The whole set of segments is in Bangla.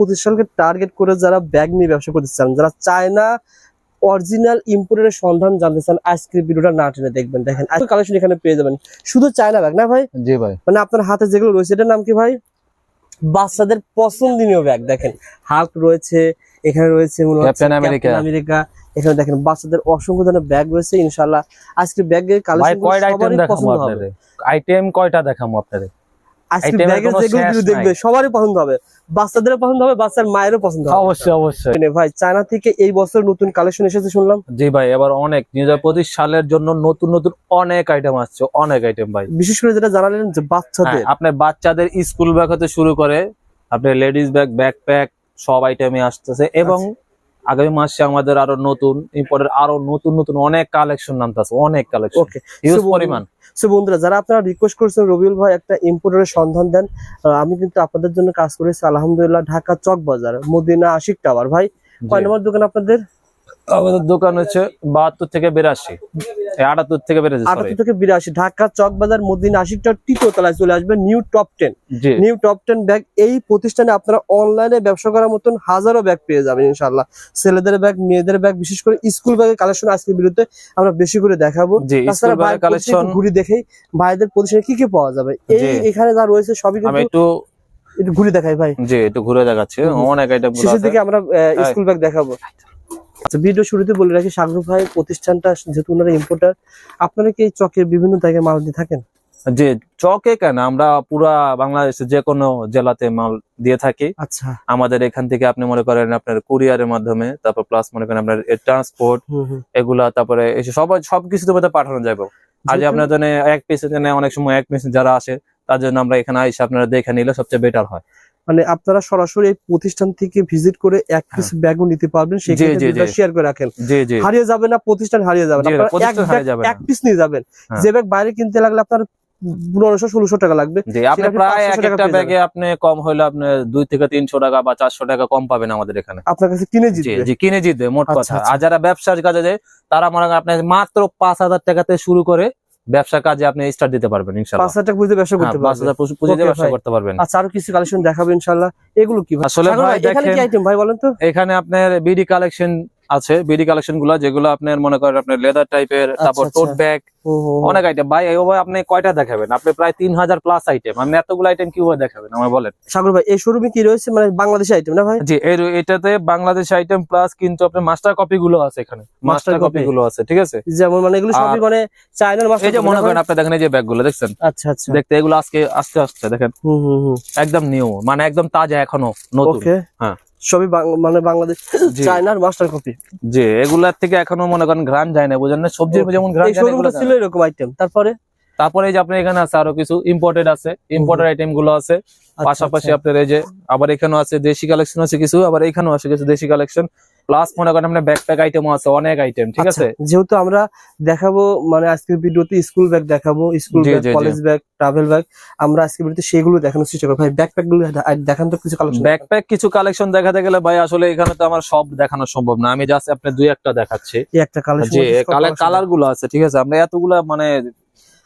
প্রতিষ্ঠানকে টার্গেট করে যারা ব্যাগ নিয়ে ব্যবসা করতে চান যারা চায়না অরিজিনাল ইম্পোর্টের সন্ধান জানতে চান আজকের ভিডিওটা না টেনে দেখবেন। দেখেন কালেকশন এখানে পেয়ে যাবেন। শুধু চায়না ব্যাগ না ভাই? জি ভাই। মানে আপনার হাতে যেগুলো রয়েছে এটার নাম কি ভাই? বাচ্চাদের পছন্দনীয় ব্যাগ দেখেন। হাল্ক রয়েছে এখানে রয়েছে America এখানে দেখেন বাচ্চাদের অসংখ্য ধরনের ব্যাগ রয়েছে ইনশাআল্লাহ আজকে ব্যাগের কালেকশন আইটেম সবারই পছন্দ হবে। আপনাদের? আইটেম কয়টা দেখাবো আপনাদের? আজকে item ব্যাগের যেগুলো দেখবে সবারই পছন্দ হবে। বাচ্চাদেরও পছন্দ হবে বাচ্চার মায়েরও পছন্দ হবে। অবশ্যই অবশ্যই। ভাই চায়না থেকে এই বছর নতুন কালেকশন এসেছে শুনলাম। জি ভাই এবার অনেক। দুই হাজার পঁচিশ সালের জন্য নতুন নতুন অনেক আইটেম আসছে অনেক আইটেম ভাই। বিশেষ করে যেটা জানালেন যে বাচ্চাদের। হ্যাঁ, আপনার বাচ্চাদের স্কুল ব্যাগ হতে শুরু করে আপনার লেডিস ব্যাগ ব্যাকপ্যাক সব আইটেমে আসতেছে এবং আগামী মাসে আমাদের আরও নতুন ইম্পোর্টের আরও নতুন নতুন অনেক কালেকশন নামতে আছে অনেক কালেকশন ওকে হিউজ পরিমাণ। সো বন্ধুরা যারা আপনারা রিকোয়েস্ট করেছেন রবিউল ভাই একটা ইম্পোর্টারের সন্ধান দেন আমি কিন্তু আপনাদের জন্য কাজ করেছি আলহামদুলিল্লাহ ঢাকা চক বাজার মদিনা আশিক টাওয়ার ভাই কয়। নম্বর দোকান আপনাদের? আমাদের দোকান হচ্ছে বাহাত্তর থেকে বিরাশি। আটাত্তর থেকে বিরাশি। আটাত্তর থেকে বিরাশি ঢাকা চক বাজার মদিনা তৃতীয় তলায় চলে আসবে new top ten new top ten bag এই প্রতিষ্ঠানে আপনারা অনলাইনে ব্যবসা করার মতন হাজারো ব্যাগ পেয়ে যাবেন ইনশাল্লাহ ছেলেদের ব্যাগ মেয়েদের ব্যাগ বিশেষ করে স্কুল ব্যাগের কালেকশন আজকের বিরুদ্ধে আমরা বেশি করে দেখাবো। তাছাড়া কালেকশন ঘুরি দেখেই ভাইদের প্রতিষ্ঠানে কি কি পাওয়া যাবে। এই এখানে যা রয়েছে সবই কিন্তু একটু একটু ঘুরি দেখাই ভাই। জি একটু ঘুরে দেখাচ্ছি। অনেক আইটেম শেষের দিকে আমরা স্কুল ব্যাগ দেখাবো। ভিডিও শুরুতে বলে রাখি সাগর ভাই প্রতিষ্ঠানটা যেহেতু ওনারা ইম্পোর্টার আপনারা কি এই চকের বিভিন্ন জায়গায় মাল দিয়ে থাকেন? যে চকে কেন? আমরা পুরা বাংলাদেশে যে কোনো জেলাতে মাল দিয়ে থাকি। আচ্ছা। আমাদের এখান থেকে আপনি মনে করেন আপনার কুরিয়ারের মাধ্যমে তারপর প্লাস মনে করেন আপনার ট্রান্সপোর্ট এগুলা তারপরে এসে সবাই সবকিছুতে মধ্যে পাঠানো যাবে। আর যে আপনার জন্য এক পিসের জন্য অনেক সময় এক পিস যারা আসে তার জন্য আমরা এখানে এসে আপনারা দেখে নিলে সবচেয়ে বেটার হয়। মানে আপনারা সরাসরি এই প্রতিষ্ঠান থেকে ভিজিট করে এক পিস ব্যাগও নিতে পারবেন জি। শেয়ার করে রাখেন। হারিয়ে যাবে না প্রতিষ্ঠান হারিয়ে যাবে না। এক। পিস নিয়ে যাবেন। হ্যাঁ। যে ব্যাগ বাইরে কিনতে লাগলে আপনার পনেরোশো ষোলোশো টাকা লাগবে। আপনি প্রায় 500 টাকা একটা ব্যাগে আপনি কম হলে আপনি দুই থেকে তিনশো টাকা বা চারশো টাকা কম পাবেন আমাদের এখানে। আপনার কাছে কিনে জি জিতবে। জি কিনে জিতবে মোট আচ্ছা, কথা। আচ্ছা। আর যারা ব্যবসার কাজে যায় তারা মনে করেন আপনি মাত্র পাঁচ হাজার টাকাতে শুরু করে ব্যবসা কাজে আপনি স্টার্ট দিতে পারবেন হাজার টাকা বুঝতে ব্যবসা করতে হ্যাঁ, পারবেন। Okay, ব্যবসা করতে পারবেন। আচ্ছা আরও কিছু কালেকশন দেখাবো এগুলো কি আসলে ভাই ভাই, এখানে কি আইটেম ভাই বলেন তো? এখানে আপনার বিডি কালেকশন আছে বিডি কালেকশনগুলো যেগুলো আপনার মনে করেন আপনার লেদার টাইপের তারপর আচ্ছা। টোট ব্যাগ হুম। অনেক আইটেম ভাই এইভাবে আপনি কয়টা দেখাবেন? আপনি প্রায় তিন হাজার প্লাস আইটেম আপনি এতগুলো আইটেম কীভাবে দেখাবেন? আমার বলেন। সাগর ভাই এই শোরুমে কি রয়েছে? মানে বাংলাদেশি আইটেম না ভাই? জি এর এটাতে বাংলাদেশ আইটেম প্লাস কিন্তু আপনার মাস্টার কপি গুলো আছে এখানে। মাস্টার কপি গুলো আছে ঠিক আছে? যেমন মানে এগুলো সবই মানে চায়নার মাস্টার এই যে মনে করেন আপনি দেখেন এই যে ব্যাগগুলো দেখছেন? আচ্ছা আচ্ছা। দেখতে এগুলো আজকে আস্তে আস্তে দেখেন। হুম হুম হুম। একদম নিউ মানে একদম তাজা এখনও নতুন। ওকে হ্যাঁ। সবই মানে বাংলাদেশ চায়নার মাস্টার কপি জি এগুলার থেকে এখনও মনে করেন ঘ্রাণ যায় না বুঝেন না? সবজির যেমন ঘ্রাণ ছিল এরকম আইটেম তারপরে? তারপরে এই যে আপনার এখানে আছে আরও কিছু ইম্পোর্টেড আছে। ইম্পোর্টেড আইটেমগুলো আছে। আচ্ছা, পাশাপাশি আচ্ছা। আপনার এই যে আবার এখানেও আছে দেশি কালেকশন আছে কিছু আবার এখানেও আছে কিছু দেশি কালেকশন প্লাস মনে করেন আপনার ব্যাকপ্যাক আইটেমও আছে অনেক আইটেম ঠিক আচ্ছা, আছে? যেহেতু আমরা দেখাবো মানে আজকের ভিডিওতে স্কুল ব্যাগ দেখাবো school bag. College bag travel bag আমরা আজকের ভিডিওতে সেগুলো দেখানোর চেষ্টা করব। ভাই ব্যাকপ্যাকগুলো দেখান তো কিছু কালেকশন ব্যাকপ্যাক কিছু কালেকশন দেখাতে গেলে ভাই আসলে এখানে তো আমার সব দেখানো সম্ভব না। আমি জাস্ট আপনার দুই একটা দেখাচ্ছি। একটা কালেকশন কালার কালারগুলো আছে ঠিক আছে? আমরা এতগুলা মানে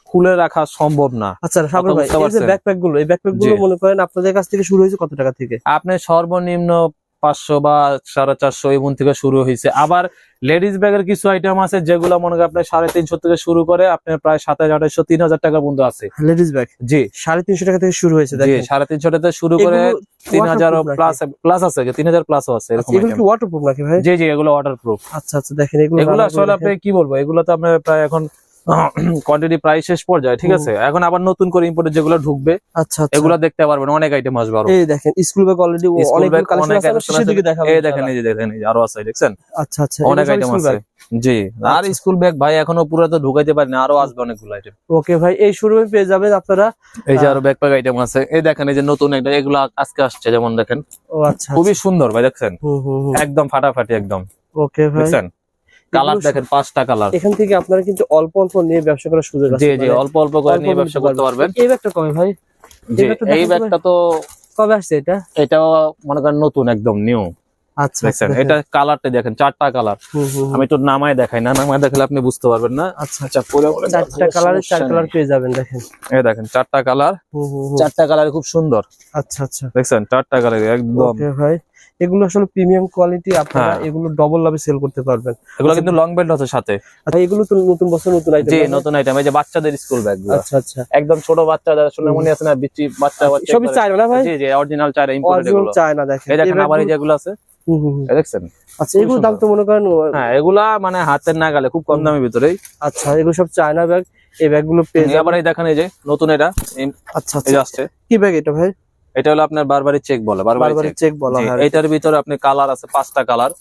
খুলে রাখা সম্ভব না। আচ্ছা সাগর ভাই এই যে? ব্যাকপ্যাকগুলো এই ব্যাকপ্যাকগুলো মনে করেন আপনাদের কাছ থেকে শুরু হয়েছে কত টাকা থেকে? আপনি সর্বনিম্ন পাঁচশো বা সাড়ে চারশো এমন থেকে শুরু হয়েছে। আবার লেডিস ব্যাগের কিছু আইটেম আছে যেগুলো মনে করেন আপনার সাড়ে তিনশো থেকে শুরু করে আপনার প্রায় সাতাশ আঠাশশো তিন হাজার টাকা পর্যন্ত আছে। Ladies bag? জি। সাড়ে তিনশো টাকা থেকে শুরু হয়েছে জি সাড়ে তিনশো টাকা থেকে শুরু করে তিন হাজার প্লাস প্লাস আছে তিন হাজার প্লাসও আছে এরকম আচ্ছা, ওয়াটারপ্রুফ নাকি ভাই? জি জি এগুলো ওয়াটার প্রুফ আচ্ছা আচ্ছা দেখেন এগুলো আসলে আপনি কি বলব এগুলো তো আপনার প্রায় এখন কোয়ান্টিটি প্রায় শেষ পর্যায়ে ঠিক। আছে? এখন আবার নতুন করে ইম্পোর্টের যেগুলো ঢুকবে আচ্ছা আচ্ছা। এগুলো দেখতে পারবেন অনেক আইটেম আসবে আরও। এই দেখেন স্কুল ব্যাগ অলরেডি অনেক কালেকশন আছে। দেখাবো এই দেখেন এই যে দেখেন এই আরও আছে দেখছেন? আচ্ছা আচ্ছা অনেক আইটেম আছে। জি আর আচ্ছা। স্কুল ব্যাগ ভাই এখনও পুরো তো ঢুকাইতে পারি না আরও আসবে অনেকগুলো আইটেম ওকে ভাই এই শোরুমে পেয়ে যাবেন আপনারা এই যে আরও ব্যাকপ্যাক আইটেম আছে। এই দেখেন এই যে নতুন একটা এগুলো আজকে আসছে যেমন দেখেন। ও আচ্ছা খুবই সুন্দর ভাই দেখছেন? একদম ফাটাফাটি একদম। ওকে ভাই। দেখছেন? কালার দেখেন পাঁচটা কালার। এখান থেকে আপনারা কিন্তু অল্প অল্প নিয়ে ব্যবসা করার সুযোগ আছে জি জি অল্প অল্প করে নিয়ে ব্যবসা করতে পারবেন। এই ব্যাগটা কবে ভাই? এই ব্যাগটা তো কবে আসছে এটা? এটাও মনে করেন নতুন একদম নিউ আচ্ছা আচ্ছা, এটা কালারটা দেখেন চারটা কালার। আমি একটু নামায় দেখাই না নামায় দেখালে আপনি বুঝতে পারবেন না। আচ্ছা আচ্ছা চারটা কালারে চার কালার পেয়ে যাবেন দেখেন। এই দেখেন চারটা কালার। চারটা কালার খুব সুন্দর। আচ্ছা আচ্ছা। দেখছেন? চারটা কালার একদম। ভাই। এগুলো আসলে প্রিমিয়াম কোয়ালিটি আপনারা হ্যাঁ। এগুলো ডবল লাভে সেল করতে পারবেন। এগুলো কিন্তু লং বেল্ট আছে সাথে। আচ্ছা এগুলো তো নতুন বছর নতুন আইটেম জি নতুন আইটেম এই যে বাচ্চাদের স্কুল ব্যাগ আচ্ছা আচ্ছা। একদম ছোট বাচ্চা যারা সোনামণি আছে না বিচি বাচ্চা বাচ্চা সবই চায়না না ভাই? জি জি অরিজিনাল চায়না ইম্পোর্টেড এগুলো। চায়না দেখেন। এই দেখেন আবার এই যেগুলো আছে হুম, হুম, হুম। দেখছেন? আচ্ছা এগুলো দাম তো মনে করেন হ্যাঁ এগুলা মানে হাতের নাগালে খুব কম দামের ভিতরেই। আচ্ছা এগুলো সব চায়না ব্যাগ এই ব্যাগগুলো পেয়ে আবার এই দেখেন এই যে নতুন এটা আচ্ছা আচ্ছা। কি ব্যাগ এটা ভাই? এটা হলো আপনার বারবারি চেক বলে বারবারি চেক বলা এটার ভিতরে আপনি কালার আছে পাঁচটা কালার।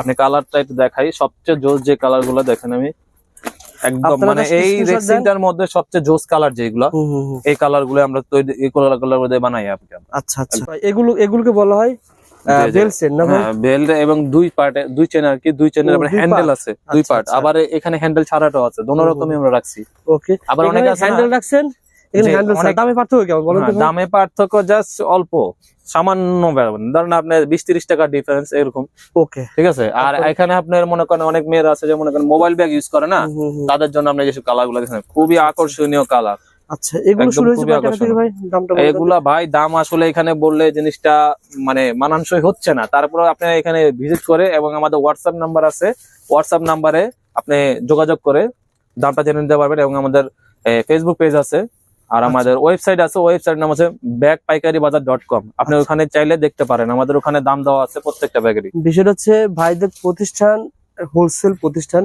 আপনি কালারটা একটু দেখাই সবচেয়ে জোস যে কালারগুলো দেখেন আমি একদম মানে এই মধ্যে সবচেয়ে জোস কালার যেগুলো। এই কালারগুলো আমরা তৈরি এই কালার কালার দিয়ে বানাই আপনি আচ্ছা আচ্ছা। এগুলো এগুলোকে বলা হয় হ্যাঁ এবং দুই পার্টে দুই চেন আর কি দুই চেনের আবার হ্যান্ডেল আছে দুই আচ্ছা, পার্ট আচ্ছা। আবার এখানে হ্যান্ডেল ছাড়াটাও আছে দোনো রকমই আমরা রাখছি। ওকে আবার অনেকে হ্যান্ডেল রাখছেন? দামে পার্থক্য কেমন বলেন তো হ্যাঁ, ভাই? দামে পার্থক্য জাস্ট অল্প সামান্য ধরেন আপনার বিশ তিরিশ টাকার ডিফারেন্স এরকম। ওকে ঠিক আছে? আর এখানে আপনার মনে করেন অনেক মেয়েরা আছে যে মনে করেন মোবাইল ব্যাগ ইউজ করে না। তাদের জন্য আপনি যেসব কালারগুলো দেখেন খুবই আকর্ষণীয় কালার আচ্ছা এগুলো শুরু হয়েছে টাকা। ভাই? দামটা এগুলা ভাই দাম আসলে এখানে বললে জিনিসটা মানে মানানসই হচ্ছে না। তারপরে আপনি এখানে ভিজিট করে এবং আমাদের হোয়াটসঅ্যাপ নাম্বার আছে। হোয়াটসঅ্যাপ নাম্বারে আপনি যোগাযোগ করে দামটা জেনে নিতে পারবেন এবং আমাদের ফেসবুক পেজ আছে। আর আমাদের ওয়েবসাইট আছে ওয়েবসাইট নাম আছে ব্যাগ পাইকারি বাজার ডট কম আপনি আচ্ছা। ওখানে চাইলে দেখতে পারেন আমাদের ওখানে দাম দেওয়া আছে প্রত্যেকটা ব্যাগেরই বিষয়টা হচ্ছে ভাইদের প্রতিষ্ঠান হোলসেল প্রতিষ্ঠান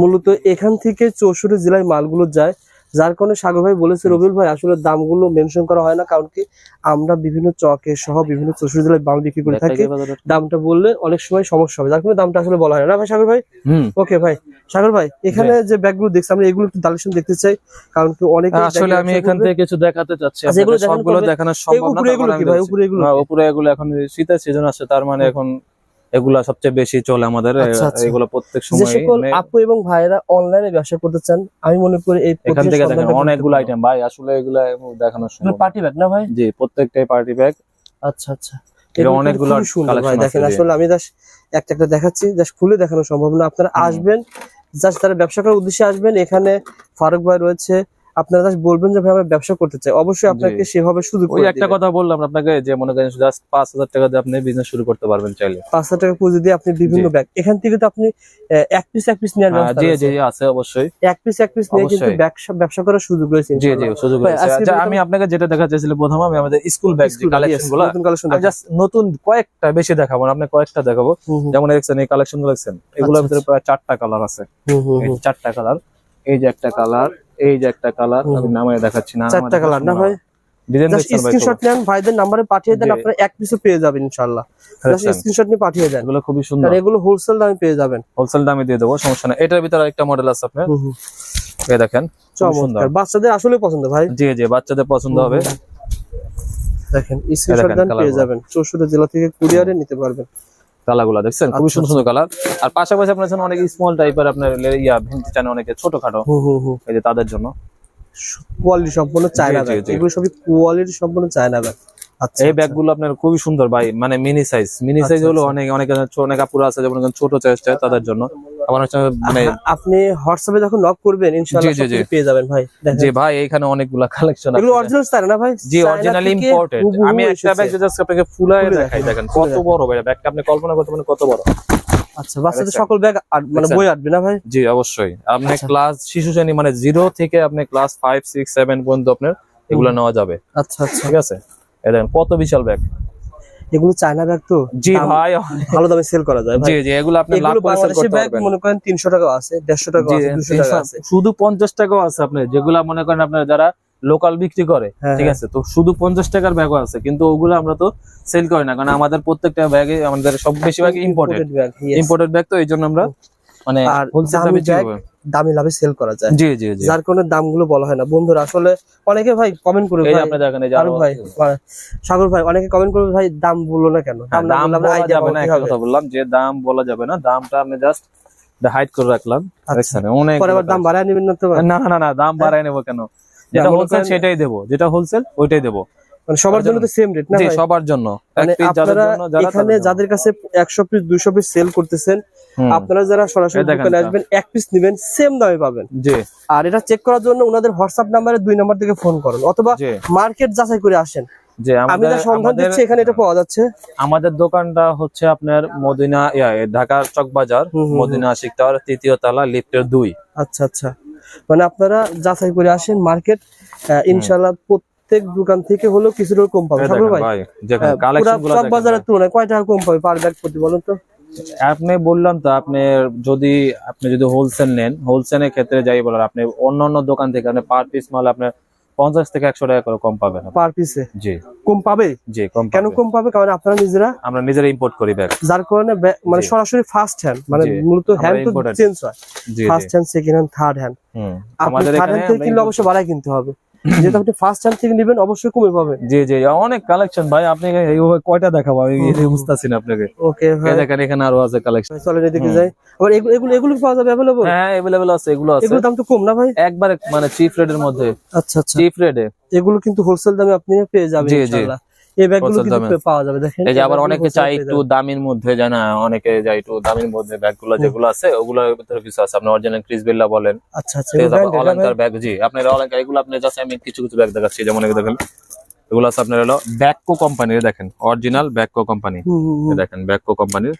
মূলত এখান থেকে চৌষট্টি জেলায় মালগুলো যায়। যার কারণে সাগর ভাই বলেছে রবিউল ভাই আসলে দামগুলো মেনশন করা হয় না কারণ কি আমরা বিভিন্ন চকে সহ বিভিন্ন চৌষট্টি জেলায় মাল বিক্রি করে থাকি। দামটা বললে অনেক সময় সমস্যা হবে যার কারণে দামটা আসলে বলা হয় না। ভাই সাগর ভাই? ওকে ভাই। সাগর ভাই এখানে যে ব্যাগগুলো দেখছি আমরা এগুলো একটু দালিশন দেখতে চাই কারণ কি অনেক আসলে আমি এখান থেকে কিছু দেখাতে চাচ্ছি। আচ্ছা, এগুলো সবগুলো? দেখানো সম্ভব না উপরে এগুলো কি ভাই উপরে এগুলো হ্যাঁ, উপরে এগুলো এখন শীতের সিজন আছে তার মানে এখন এগুলা সবচেয়ে বেশি চলে আমাদের আচ্ছা, আচ্ছা। এগুলো প্রত্যেক সময় আপু এবং ভাইয়েরা অনলাইনে ব্যবসা করতে চান আমি মনে করি এই এখান থেকে দেখেন অনেকগুলো আইটেম ভাই আসলে এগুলা দেখানো সম্ভব না। পার্টি ব্যাগ না ভাই? জি প্রত্যেকটাই পার্টি ব্যাগ। আচ্ছা আচ্ছা। অনেকগুলো দেখেন আসলে আমি একটা একটা দেখাচ্ছি জাস্ট খুলে দেখানো সম্ভব না আপনারা আসবেন জাস্ট তারা ব্যবসা করার উদ্দেশ্যে আসবেন। এখানে ফারুক ভাই রয়েছে আপনারা জাস্ট বলবেন যে ভাই আমরা ব্যবসা করতে চাই। অবশ্যই আপনাকে সেভাবে সুযোগ ওই একটা কথা বললাম আপনাকে যে মনে করেন জাস্ট পাঁচ হাজার টাকা দিয়ে আপনি বিজনেস শুরু করতে পারবেন চাইলে। পাঁচ হাজার টাকা পুঁজি দিয়ে আপনি বিভিন্ন ব্যাগ এখান থেকে তো আপনি এক পিস এক পিস নেওয়ার হ্যাঁ, ব্যবস্থা জি জি আছে অবশ্যই। এক পিস এক পিস নিয়ে কিন্তু। ব্যবসা ব্যবসা করার সুযোগ রয়েছে জি জি সুযোগ রয়েছে। আচ্ছা, আমি আপনাকে যেটা দেখা চাইছিলাম প্রথম আমি আমাদের স্কুল ব্যাগ কালেকশনগুলো নতুন আমি জাস্ট নতুন কয়েকটা বেশি দেখাবো না আপনি কয়েকটা দেখাবো। যেমন দেখছেন এই কালেকশনগুলো দেখছেন এগুলোর আচ্ছা, ভিতরে প্রায় চারটা কালার আছে। হুম, হুম, এই চারটা কালার এই যে একটা কালার এই যে একটা কালার আমি নামে দেখাচ্ছি না চারটা কালার না ভাই? ডিজাইন স্ক্রিনশট নেন ভাইদের নাম্বারে পাঠিয়ে দেন জি। আপনারা এক পিসও পেয়ে যাবেন ইনশাআল্লাহ। স্ক্রিনশট নিয়ে পাঠিয়ে দেন। এগুলো খুবই সুন্দর। এগুলো হোলসেল দামে পেয়ে যাবেন। হোলসেল দামে দিয়ে দেবো সমস্যা নাই। এটার ভিতরে একটা মডেল আছে আপনার। হুম, হুম। এই দেখেন চমৎকার। বাচ্চাদের আসলে পছন্দ ভাই। জি জি বাচ্চাদের পছন্দ হবে। দেখেন স্ক্রিনশট দেন পেয়ে যাবেন। চৌষট্টি জেলা থেকে কুরিয়ারে নিতে পারবেন। কালারগুলা দেখছেন? খুবই আচ্ছা, সুন্দর সুন্দর কালার। আর পাশাপাশি আপনার জন্য অনেক স্মল টাইপের আপনার ইয়া ভেন্টি চান অনেকে ছোটখাটো। এই যে তাদের জন্য। কোয়ালিটি সম্পূর্ণ চায়না ব্যাগ এগুলো সবই কোয়ালিটি সম্পূর্ণ চায়না ব্যাগ আচ্ছা এই আচ্ছা। ব্যাগগুলো আপনার খুবই সুন্দর ভাই মানে মিনি সাইজ মিনি সাইজ আচ্ছা, হলো আচ্ছা। অনেক অনেক অনেক আপুরা আছে যেমন ছোট সাইজ চাই তাদের জন্য। মানে আপনি হোয়াটসঅ্যাপে যখন নক করবেন ইনশাআল্লাহ জি, জি, জি। পেয়ে যাবেন ভাই। যে ভাই এখানে অনেকগুলা কালেকশন এগুলো অরিজিনাল চায়না না ভাই? জি চায়না অরিজিনাল থেকে ইম্পোর্টেড আমি একটা ব্যাগ জাস্ট আপনাকে ফুলায় দেখাই দেখেন কত বড় ভাই ব্যাগটা আপনি কল্পনা করতে পারেন কত বড়। আচ্ছা বাচ্চাদের সকল ব্যাগ মানে বই আটবে না ভাই? জি অবশ্যই। আপনি আচ্ছা। ক্লাস শিশু শ্রেণি মানে জিরো থেকে আপনি ক্লাস ফাইভ সিক্স সেভেন পর্যন্ত আপনার এগুলো নেওয়া যাবে। আচ্ছা আচ্ছা। ঠিক আছে? দেখেন কত বিশাল ব্যাগ এগুলো চায়না ব্যাগ তো জি ভাই। ভালো দামে সেল করা যায় ভাই। জি জি এগুলো আপনি লাভ করে sell করতে পারবেন। মনে করেন তিনশো টাকা আছে দেড়শো টাকা আছে দুশো এই টাকা আছে। শুধু পঞ্চাশ টাকাও আছে আপনার যেগুলা মনে করেন আপনার যারা লোকাল বিক্রি করে হ্যাঁ, ঠিক হ্যাঁ। আছে? তো শুধু পঞ্চাশ টাকার ব্যাগও আছে কিন্তু ওগুলো আমরা তো সেল করি না কারণ আমাদের প্রত্যেকটা ব্যাগে আমাদের সব বেশিরভাগ ইম্পোর্টেড ইম্পোর্টেড ব্যাগ তো এই জন্য আমরা মানে হোলসেল দামি দামে লাভে সেল করা যায়। জি জি জি। যার কারণে দামগুলো বলা হয় না। বন্ধুরা আসলে অনেকে ভাই কমেন্ট করে এই যে ভাই। আপনি দেখেন এই যে ভাই সাগর ভাই অনেকে কমেন্ট করবে ভাই দাম বলল না কেন? হ্যাঁ, না দাম আমরা বলা যাবে না একটা কথা বললাম যে দাম বলা যাবে না দামটা আমি জাস্ট হাইড করে রাখলাম আচ্ছা। অনেক পরে দাম বাড়ায় নেবেন না তো? না না না দাম বাড়ায় নেব কেন? যেটা হোলসেল সেটাই দেবো যেটা হোলসেল ওইটাই দেবো। মানে সবার জন্য তো সেম রেট না জি সবার জন্য। মানে আপনারা এখানে যাদের কাছে একশো পিস দুইশো পিস সেল করতেছেন আপনারা যারা সরাসরি দোকানে আসবেন এক পিস নেবেন সেম দামে পাবেন। জি। আর এটা চেক করার জন্য ওনাদের হোয়াটসঅ্যাপ নাম্বারে দুই নাম্বার থেকে ফোন করুন অথবা মার্কেট যাচাই করে আসেন। আমি আমাদের সন্ধান দিচ্ছি এখানে এটা পাওয়া যাচ্ছে। আমাদের দোকানটা হচ্ছে আপনার মদিনা ঢাকার চক বাজার হুম, হুম, হুম। মদিনা টাওয়ার তৃতীয় তলা লিফটের দুই। আচ্ছা আচ্ছা। মানে আপনারা যাচাই করে আসেন মার্কেট ইনশাল্লাহ প্রত্যেক দোকান থেকে হলেও কিছু কম পাবে এই ভাই? চক দেখেন বাজারের তুলনায় কয় টাকা কম পাবে পার ব্যাগ প্রতি বলুন তো? আপনি বললাম তো আপনি যদি আপনি যদি হোলসেল নেন হোলসেলের ক্ষেত্রে যাই বলার আপনি অন্য অন্য দোকান থেকে আপনি পার পিস মাল আপনার পঞ্চাশ থেকে একশো টাকা করে কম পাবেন। পার পিসে জি। কম পাবে? জি কম কেন। কম পাবে? কারণ আপনারা নিজেরা আমরা নিজেরা ইম্পোর্ট করি ব্যাগ যার কারণে মানে সরাসরি ফার্স্ট হ্যান্ড মানে মূলত হ্যান্ড তো চেঞ্জ হয়। First hand second hand third hand আমাদের থার্ড এখানে হ্যান্ড থেকে কিনলে অবশ্যই বাড়াই কিনতে হবে। যেহেতু আপনি ফার্স্ট থেকে নেবেন অবশ্যই কমে পাবেন। জি জি অনেক কালেকশন ভাই আপনি এইভাবে কয়টা দেখাবো? আমি হুম। না আপনাকে। ওকে ভাই। দেখেন এখানে আরও আছে কালেকশন চলেন এদিকে। যাই। আবার এগুলো এগুলো পাওয়া যাবে अवेलेबल হ্যাঁ अवेलेबल আছে এগুলো আছে। এগুলো দাম তো কম না ভাই? একবারে মানে চিপ রেটের মধ্যে। আচ্ছা আচ্ছা। চিপ রেটে এগুলো কিন্তু হোলসেল দামে আপনি পেয়ে যাবেন। ইনশাআল্লাহ। এই ব্যাগগুলো কিন্তু পাওয়া যাবে দেখেন। এই যে আবার অনেকে চাই একটু। দামির মধ্যে যায় না অনেকে যায় একটু দামির মধ্যে ব্যাগগুলো যেগুলো আছে ওগুলোর ভিতরে কিছু আছে। আপনি অরিজিনাল ক্রিস বেল্লা বলেন। আচ্ছা আচ্ছা অলঙ্কার ব্যাগ জি আপনার অলঙ্কার এগুলো আপনি জাস্ট আমি কিছু কিছু ব্যাগ দেখাচ্ছি যেমন দেখেন এগুলো আছে আপনার হলো ব্যাককো কোম্পানির দেখেন অরিজিনাল ব্যাককো কোম্পানি। দেখেন ব্যাককো কোম্পানির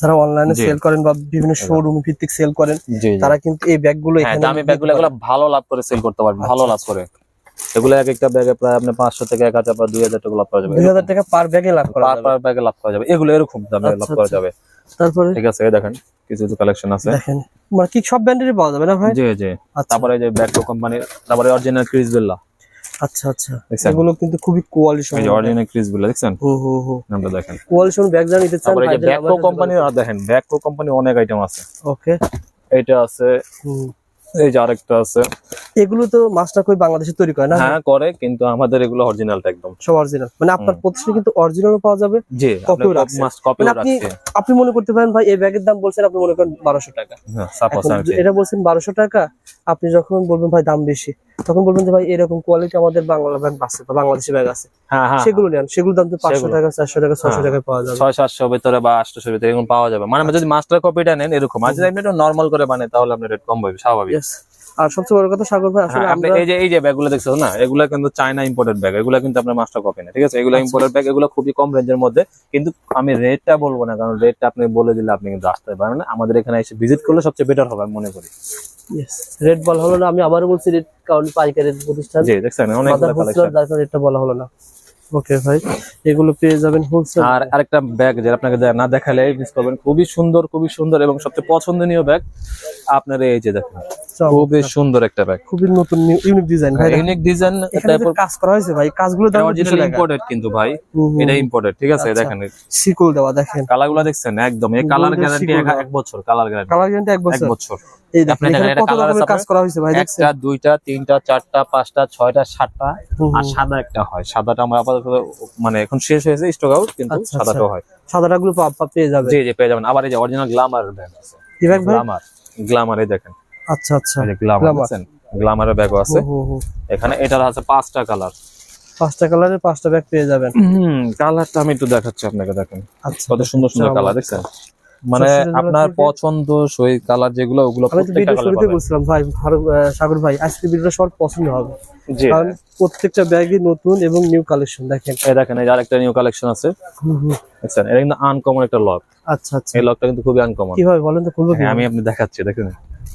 যারা অনলাইনে সেল করেন বা বিভিন্ন শোরুম ভিত্তিক সেল করেন তারা কিন্তু এই ব্যাগগুলো হ্যাঁ এখানে দামি ব্যাগগুলো এগুলো ভালো লাভ করে সেল করতে পারবেন ভালো আচ্ছা, লাভ করে। এগুলো এক একটা ব্যাগে প্রায় আপনি পাঁচশো থেকে এক হাজার বা দুই হাজার টাকা লাভ করা যাবে। দুই হাজার টাকা পার ব্যাগে লাভ করা পার পার ব্যাগে লাভ করা যাবে। এগুলো এরকম দামে আচ্ছা, লাভ করা আচ্ছা। যাবে। তারপরে? ঠিক আছে দেখেন কিছু কিছু কালেকশন আছে। দেখেন। মানে কি সব ব্র্যান্ডেরই পাওয়া যাবে না ভাই? জি জি। আচ্ছা। তারপরে এই যে ব্যাককো কোম্পানির তারপরে অরিজিনাল ক্রিস বেল্লা আচ্ছা আচ্ছা। এগুলো কিন্তু খুবই কোয়ালিটি এই অরিজিনাল ক্রিস বেল্লা দেখছেন? হুম হুম হুম নামটা দেখেন। কোয়ালিটি ব্যাগ জানি চান তারপরে এই যে ব্যাককো কোম্পানির আর দেখেন ব্যাককো কোম্পানির অনেক আইটেম আছে। ওকে এইটা আছে এই যে আরেকটা আছে। এগুলো তো মাস্টার কই বাংলাদেশে তৈরি করে না? হ্যাঁ করে কিন্তু আমাদের এগুলো অরিজিনালটা একদম। সব অরিজিনাল মানে আপনার। প্রতিষ্ঠানে কিন্তু অরিজিনালও পাওয়া যাবে জি Copy ও রাখছে। কপি মানে আপনি আপনি মনে করতে পারেন ভাই এই ব্যাগের দাম বলছেন আপনি মনে করেন বারোশো টাকা। হ্যাঁ সাপোজ কি। এটা বলছেন বারোশো টাকা আপনি যখন বলবেন ভাই দাম বেশি তখন বলবেন যে ভাই এরকম কোয়ালিটি আমাদের বাংলা ব্যাগ আছে বা বাংলাদেশি ব্যাগ আছে। হ্যাঁ হ্যাঁ সেগুলো নেন। সেগুলো দাম তো পাঁচশো সেগুলো। টাকা চারশো টাকা ছশো হ্যাঁ। টাকায় পাওয়া যাবে। ছয় সাতশো ভিতরে বা আটশোশোর ভিতরে এরকম পাওয়া যাবে। মানে যদি মাস্টার কপিটা নেন এরকম। আর যদি আপনি এটা নর্মাল করে বানাই তাহলে আপনার রেট কম হবে স্বাভাবিক. আর সবচেয়ে বড় কথা সাগর ভাই আসলে হ্যাঁ, আপনি আমরা এই যে এই যে ব্যাগগুলো দেখছেন না এগুলো কিন্তু চায়না ইম্পোর্টেড ব্যাগ এগুলো কিন্তু আপনার মাস্টার কপি না ঠিক আছে? এগুলো। ইম্পোর্টেড ব্যাগ এগুলো খুবই কম রেঞ্জের মধ্যে কিন্তু আমি রেটটা বলব না কারণ রেটটা আপনি বলে দিলে আপনি কিন্তু আসতে পারবেন না। আমাদের এখানে এসে ভিজিট করলে সবচেয়ে বেটার হবে আমি মনে করি। রেট বলা হলো না আমি আবারও বলছি রেট কারণ পাইকারের প্রতিষ্ঠান। জি দেখছেন অনেক কালেকশন রেটটা বলা হলো না। ওকে ভাই এগুলো পেয়ে যাবেন হোলসেল আর আরেকটা ব্যাগ যেটা আপনাকে না দেখালে মিস করবেন খুবই সুন্দর খুবই সুন্দর এবং সবচেয়ে পছন্দনীয় ব্যাগ আপনার এই যে দেখেন। খুবই সুন্দর একটা ব্যাগ খুবই নতুন ইউনিক ডিজাইন ভাই ইউনিক ডিজাইন যে কাজ করা হয়েছে ভাই কাজগুলো দাম অরিজিনাল ইম্পোর্টেড কিন্তু ভাই। এটা ইম্পোর্টেড ঠিক আছে আচ্ছা। দেখেন। সিকল দেওয়া দেখেন। কালারগুলো দেখছেন? একদম এই কালার গ্যারান্টি এক বছর কালার গ্যারান্টি কালার গ্যারান্টি এক এক বছর। বছর এই দেখেন এটা আছে কাজ করা হয়েছে ভাই দেখছেন? একটা দুইটা তিনটা চারটা পাঁচটা ছয়টা সাতটা আর সাদা একটা হয়। সাদাটা আমরা আপাতত মানে এখন শেষ হয়েছে স্টক আউট কিন্তু আচ্ছা, সাদাটাও হয়। সাদাটা গুলো পেয়ে যাবে। জি জি পেয়ে যাবেন। আবার এই যে অরিজিনাল গ্লামার ব্যাগ আছে। গ্লামার গ্লামার এই দেখেন। আচ্ছা আচ্ছা। গ্লামার। দেখছেন? গ্লামারের ব্যাগও আছে। এখানে এটার আছে পাঁচটা কালার পাঁচটা কালারের পাঁচটা ব্যাগ পেয়ে যাবেন। কালারটা আমি একটু দেখাচ্ছি আপনাকে দেখেন। আচ্ছা কত সুন্দর সুন্দর কালার দেখছেন? মানে আপনার পছন্দ সই কালার যেগুলো ওগুলো প্রত্যেকটা কালার পাবেন। বলছিলাম ভাই সাগর ভাই আজকে ভিডিওটা সবার পছন্দ হবে। কারণ প্রত্যেকটা ব্যাগই নতুন এবং নিউ কালেকশন দেখেন। এই দেখেন এই আরেকটা নিউ কালেকশন আছে। দেখছেন? এটা কিন্তু আনকমন একটা লক আচ্ছা আচ্ছা। এই লকটা কিন্তু খুবই আনকমন কীভাবে বলেন তো খুলবো হ্যাঁ আমি আপনি দেখাচ্ছি দেখেন।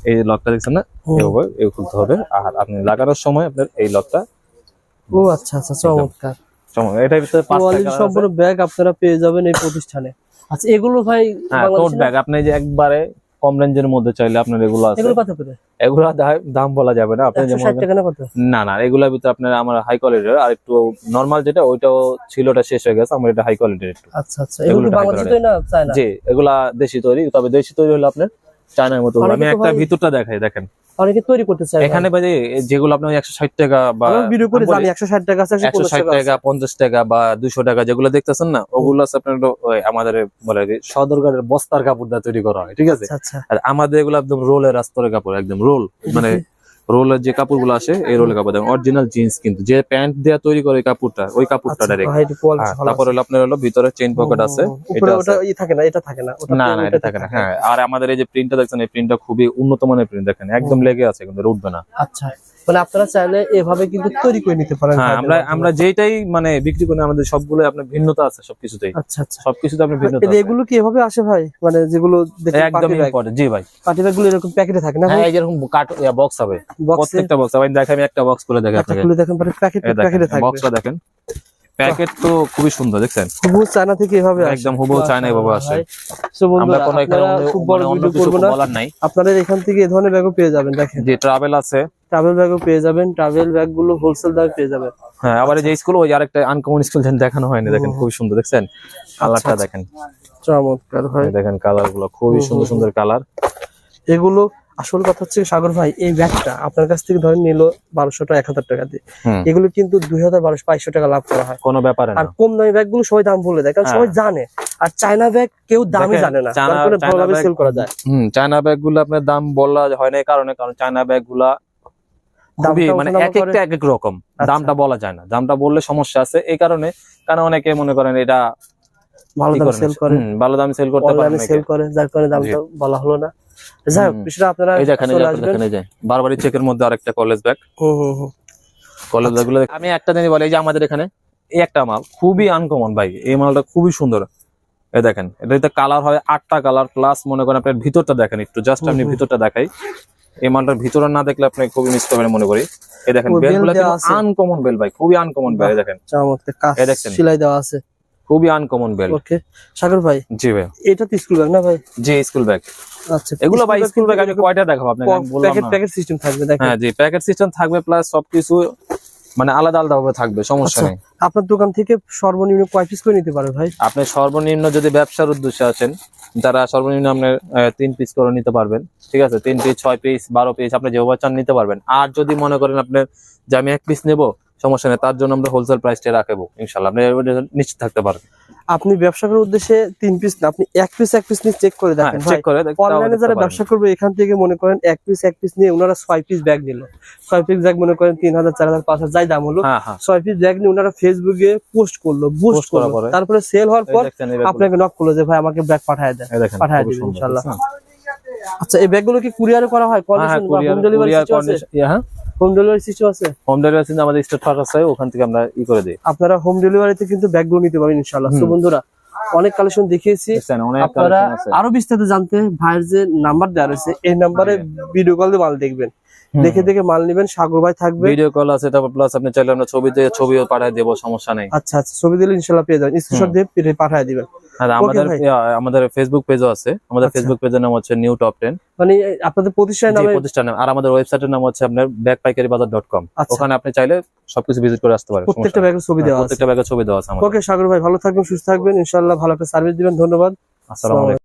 এই লকটা দেখছেন না। এভাবে খুলতে হবে। আর আপনি লাগানোর সময় আপনার এই লকটা ও আচ্ছা আচ্ছা চমৎকার। চমক এটার ভিতরে কোয়ালিটি সম্পূর্ণ ব্যাগ আপনারা পেয়ে যাবেন এই প্রতিষ্ঠানে। আচ্ছা এগুলো ভাই হ্যাঁ টোট ব্যাগ আপনি যে একবারে কম রেঞ্জের মধ্যে চাইলে আপনার এগুলো আছে। এগুলো কত করে? এগুলো দাম বলা যাবে না। আপনি যেমন না না এগুলোর ভিতরে আপনার আমার হাই কোয়ালিটির আর একটু নর্মাল যেটা ওইটাও ছিল ওটা শেষ হয়ে গেছে আমার এটা হাই কোয়ালিটির একটু। আচ্ছা আচ্ছা এগুলো বাংলাদেশে তৈরি না চায়না? জি এগুলা দেশি তৈরি তবে দেশি তৈরি হলো আপনার চায়নার মতো আমি একটা ভিতরটা দেখাই দেখেন। অনেকে তৈরি করতে চায় এখানে ভাই। যেগুলো আপনার একশো ষাট টাকা বা ভিডিও করে জানি একশো ষাট টাকা আছে একশো ষাট টাকা পঞ্চাশ টাকা বা দুশো টাকা যেগুলো দেখতেছেন না ওগুলো আছে আপনার আমাদের বলে বস্তার কাপড় দিয়ে তৈরি করা হয় ঠিক আছে? আচ্ছা আচ্ছা। আর আমাদের এগুলো একদম রোলের আস্তরের কাপড় একদম রোল মানে রোলের যে কাপড়গুলো আসে এই রোলের কাপড় দেখেন অরিজিনাল জিন্স কিন্তু। যে প্যান্ট দেওয়া তৈরি করে কাপড়টা ওই কাপড়টা আচ্ছা ডাইরেক্ট কোয়ালিটি ভালো তারপর হলো আপনার হলো ভিতরে চেন পকেট আছে এটা ওটা ই থাকে না এটা থাকে না না না এটা থাকে না হ্যাঁ আর আমাদের এই যে প্রিন্টটা দেখছেন এই প্রিন্টটা খুবই উন্নত মানের প্রিন্ট দেখেন একদম লেগে আছে কিন্তু রুটবে না। আচ্ছা। মানে আপনারা চাইলে এভাবে কিন্তু তৈরি করে নিতে পারেন হ্যাঁ আমরা আমরা যেটাই মানে বিক্রি করি আমাদের সবগুলো আপনার ভিন্নতা আছে সবকিছুতেই। আচ্ছা আচ্ছা। সবকিছুতে আপনার ভিন্নতা এগুলো কি এভাবে আসে ভাই? মানে যেগুলো একদমই একদম পার্টি ইম্পর্টেন্ট জি ভাই। পার্টি ব্যাগগুলো এরকম প্যাকেটে থাকে না হ্যাঁ যেরকম কাট বক্স হবে। বক্সে প্রত্যেকটা বক্স আমি দেখাই আমি একটা বক্স করে দেখে আপনাকে। খুলে দেখেন পরে প্যাকেট প্যাকেটে থাকে বক্সটা দেখেন। প্যাকেট তো খুবই সুন্দর দেখছেন? হুবহু চায়না থেকে এভাবে একদম হুবহু চায়না এভাবে আসে। আমরা কোনো এখানে খুব বড় মানে ভিডিও করব না। আপনারা এখান থেকে এই ধরনের ব্যাগও পেয়ে যাবেন দেখেন। যে ট্রাভেল আছে। ট্রাভেল ব্যাগও পেয়ে যাবেন। ট্রাভেল ব্যাগগুলো হোলসেল দামে পেয়ে যাবেন। হ্যাঁ আবার এই যে স্কুল ওই আরেকটা আনকমন স্কুল দেখানো হয়নি দেখেন খুবই সুন্দর দেখছেন? কালারটা আচ্ছা। দেখেন। চমৎকার এই দেখেন কালারগুলো খুবই সুন্দর সুন্দর কালার এগুলো আসল কথা হচ্ছে সাগর ভাই এই ব্যাগটা আপনার কাছ থেকে ধরেন নিল বারোশো টাকা এক হাজার টাকা দিয়ে। এগুলো কিন্তু দুই হাজার বারোশো বাইশশো টাকা লাভ করা হয়। কোনো ব্যাপারে আর কম দামি ব্যাগগুলো সবাই দাম বলে দেয় কারণ হ্যাঁ। সবাই জানে। আর চায়না ব্যাগ কেউ দামই জানে না ভালোভাবে সেল করা যায়। হুম চায়না ব্যাগগুলো আপনার দাম বলা হয় না এই কারণে কারণ চায়না ব্যাগগুলা মানে এক একটা এক এক রকম। আচ্ছা। দামটা বলা যায় না। দামটা বললে সমস্যা আছে এই কারণে কারণ অনেকে মনে করেন এটা ভালো দামে সেল করে। ভালো দামে সেল করতে পারে সেল করে যার কারণে দামটা বলা হলো না। যাই হোক বিষয়টা আপনারা এই দেখেন এই চলে যে আসবেন দেখেন এই যে বারবারই চেকের মধ্যে আরেকটা কলেজ ব্যাগ হুম হুম হুম কলেজ ব্যাগ আমি একটা জিনিস বলি এই যে আমাদের এখানে এই একটা মাল খুবই আনকমন ভাই এই মালটা খুবই সুন্দর। এই দেখেন এটাতে কালার হয় আটটা কালার প্লাস মনে করেন আপনার ভিতরটা দেখেন একটু জাস্ট আপনি। ভিতরটা দেখাই। এই মালটার ভিতরে না দেখলে আপনি খুবই মিস করবেন মনে করি। এই দেখেন ওই বেলগুলো আনকমন বেল ভাই খুবই আনকমন বেল দেখেন। এই দেখছেন? সেলাই দেওয়া আছে। খুবই আনকমন বেল ওকে সাগর ভাই জি ভাই। এটা তো স্কুল ব্যাগ না ভাই? জি স্কুল ব্যাগ আচ্ছা এগুলো ভাই স্কুল ব্যাগ আমি কয়টা দেখাবো আপনাকে? আমি বললাম প্যাকেট প্যাকেট সিস্টেম থাকবে দেখেন। হ্যাঁ জি প্যাকেট সিস্টেম থাকবে প্লাস সবকিছু মানে আলাদা আলাদা ভাবে থাকবে সমস্যা আচ্ছা। নেই। আপনার দোকান থেকে সর্বনিম্ন কয় পিস করে নিতে পারে ভাই? আপনি সর্বনিম্ন যদি ব্যবসার উদ্দেশ্যে আছেন যারা সর্বনিম্ন আপনার তিন পিস করে নিতে পারবেন ঠিক আছে? তিন পিস ছয় পিস বারো পিস আপনি যেভাবে চান নিতে পারবেন। আর যদি মনে করেন আপনার যে আমি এক পিস নেব সমস্যা নেই তার জন্য আমরা হোলসেল প্রাইসটা রাখব ইনশাল্লাহ আপনি নিশ্চিত থাকতে পারবেন। আপনি ব্যবসা করার উদ্দেশ্যে তিন পিস না আপনি এক পিস এক পিস নিয়ে চেক করে হ্যাঁ দেখেন ভাই। চেক করে দেখতে- অনলাইনে যারা ব্যবসা করবে এখান থেকে মনে করেন এক পিস এক পিস নিয়ে ওনারা ছয় পিস ব্যাগ নিল। ছয় পিস ব্যাগ মনে করেন তিন হাজার চার হাজার পাঁচ হাজার যাই দাম হলো। হ্যাঁ হ্যাঁ। ছয় পিস ব্যাগ নিয়ে ওনারা ফেসবুকে পোস্ট করল বুস্ট করল। পরে। তারপরে সেল হওয়ার পর। আপনাকে নক করল যে ভাই আমাকে ব্যাগ পাঠায় দেন পাঠায় খুবই ইনশাল্লাহ। আচ্ছা এই ব্যাগগুলো কি কুরিয়ারে করা হয়? হ্যাঁ হ্যাঁ কন্ডিশন হোম ডেলিভারি আছে? হ্যাঁ। হোম ডেলিভারি সিস্টেম আছে? হোম ডেলিভারি আমাদের স্টেট ফার্স্ট আছে ওখান থেকে আমরা ই করে দিই। আপনারা হোম ডেলিভারিতে কিন্তু ব্যাগগুলো নিতে পারবেন ইনশাল্লাহ তো বন্ধুরা অনেক কালেকশন দেখিয়েছি। আপনারা আরও বিস্তারিত জানতে ভাইয়ের যে নাম্বার দেওয়া রয়েছে এই নাম্বারে ভিডিও কল দিয়ে মাল দেখবেন। দেখে দেখে মাল নেবেন সাগর ভাই থাকবে। ভিডিও কল আছে তারপর প্লাস আপনি চাইলে আমরা ছবিতে ছবিও পাঠিয়ে দেবো সমস্যা নেই। আচ্ছা আচ্ছা ছবি দিলে ইনশাল্লাহ পেয়ে যাবেন। স্ক্রিনশট দিয়ে পাঠিয়ে দিবেন। আর আমাদের আমাদের ফেসবুক পেজও আছে। আমাদের আচ্ছা। ফেসবুক পেজের নাম হচ্ছে নিউ টপ টেন মানে আপনাদের প্রতিষ্ঠানের নামে প্রতিষ্ঠান। আর আমাদের ওয়েবসাইটের নাম হচ্ছে আপনার ব্যাগ পাইকারি বাজার ডট কম আচ্ছা। ওখানে আপনি চাইলে সবকিছু ভিজিট করে আসতে পারেন প্রত্যেকটা। ব্যাগের ছবি হ্যাঁ, দেওয়া আছে। প্রত্যেকটা ব্যাগের ছবি দেওয়া আছে ওকে সাগর ভাই ভালো থাকবেন সুস্থ থাকবেন। ইনশাল্লাহ ভালো একটা সার্ভিস দিবেন। ধন্যবাদ। আসসালামু আলাইকুম।